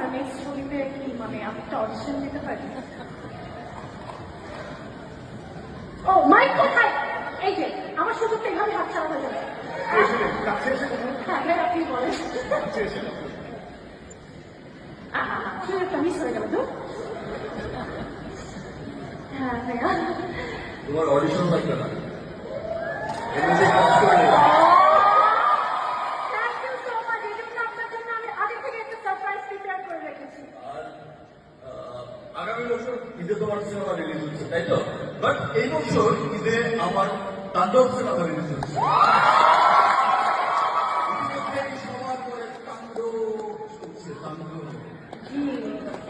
আপনার নেক্সট ছবিতে কি? মানে আমি একটা অডিশন দিতে পারি? ও মাইক কোথায় এই যে, আমার সুযোগটা এভাবে হাত ছাড়া যাবে হ্যাঁ হ্যাঁ আপনি বলেন। আহা, সুযোগটা মিস হয়ে গেল তো হ্যাঁ হ্যাঁ। তোমার অডিশন লাগবে না এমনিতে কাজ করে নেবে। থ্যাংক ইউ সো মাচ এই জন্য আপনার জন্য আমি আগে থেকে একটা সারপ্রাইজ প্রিপেয়ার করে রেখেছি আর আহ, আগামী বছর ঈদে তোমার সিনেমা রিলিজ হচ্ছে তাই তো? বাট এই বছর ঈদে আমার তাণ্ডব সিনেমা রিলিজ হচ্ছে।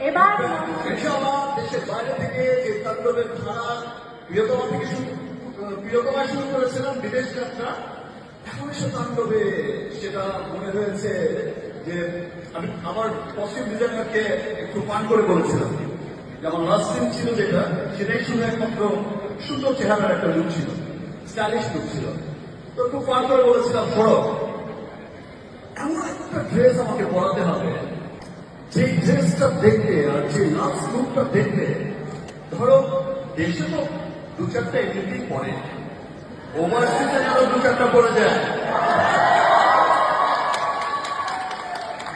এবার দেশের বাইরে থেকে যে তাণ্ডবের ধারা প্রিয়তমা থেকে শুরু প্রিয়তমা শুরু করেছিলাম বিদেশ যাত্রা এখন এসে তাণ্ডবে সেটা মনে হয়েছে যে আমি আমার কস্টিউম ডিজাইনারকে একটু পান করে বলেছিলাম। যে আমার লাস্ট সিন ছিল যেটা, সেটাই শুধু একমাত্র সুন্দর চেহারার একটা লুক ছিল স্টাইলিশ লুক ছিল। তো একটু পান করে বলেছিলাম পড়ো এমন একটা ড্রেস আমাকে পরাতে হবে, যে ড্রেসটা দেখলে আর যে লাস্ট লুকটা দেখলে ধরো দেশে তো দু চারটা এমনিতেই পরে ওভারসিজে যেন দু চারটা পড়ে যায়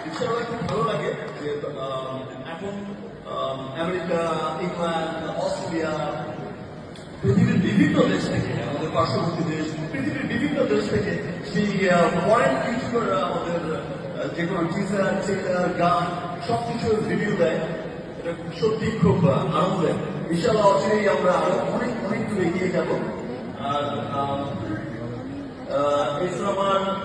ইনশাআল্লাহ খুব ভালো লাগে যে আম, এখন আম, আমেরিকা ইংল্যান্ড অস্ট্রেলিয়া পৃথিবীর বিভিন্ন দেশ থেকে আমাদের পার্শ্ববর্তী দেশ পৃথিবীর বিভিন্ন দেশ থেকে সেই ফরেন ইউটিউবাররা আমাদের যে কোনো টিজার ট্রেলার গান সব কিছুর রিভিউ দেয়। এটা সত্যি খুব আনন্দ দেয়। ইনশাআল্লাহ অচিরেই আমরা আরও অনেক অনেক দূর এগিয়ে যাব। আর আম, আহ, এই সিনেমার